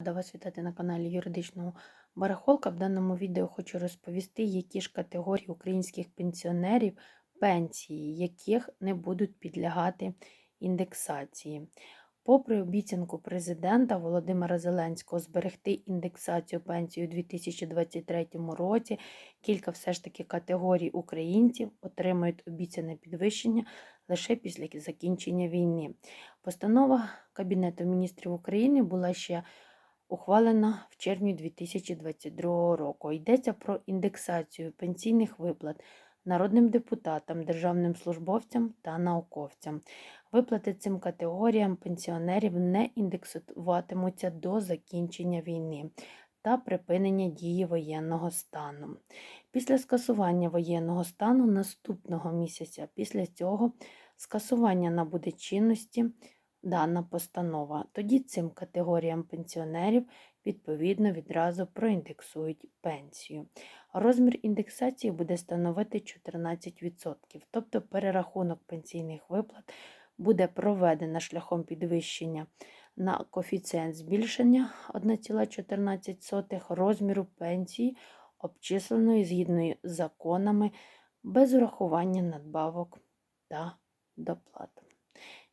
Рада вас вітати на каналі Юридичного Барахолка. В даному відео хочу розповісти, які ж категорії українських пенсіонерів, пенсії, яких не будуть підлягати індексації. Попри обіцянку президента Володимира Зеленського зберегти індексацію пенсії у 2023 році, кілька все ж таки категорій українців отримають обіцяне підвищення лише після закінчення війни. Постанова Кабінету міністрів України була ще ухвалена в червні 2022 року. Йдеться про індексацію пенсійних виплат народним депутатам, державним службовцям та науковцям. Виплати цим категоріям пенсіонерів не індексуватимуться до закінчення війни та припинення дії воєнного стану. Після скасування воєнного стану наступного місяця, після цього скасування набуде чинності дана постанова. Тоді цим категоріям пенсіонерів відповідно відразу проіндексують пенсію. Розмір індексації буде становити 14%, тобто перерахунок пенсійних виплат буде проведено шляхом підвищення на коефіцієнт збільшення 1,14 розміру пенсії, обчисленої згідно з законами без урахування надбавок та доплат.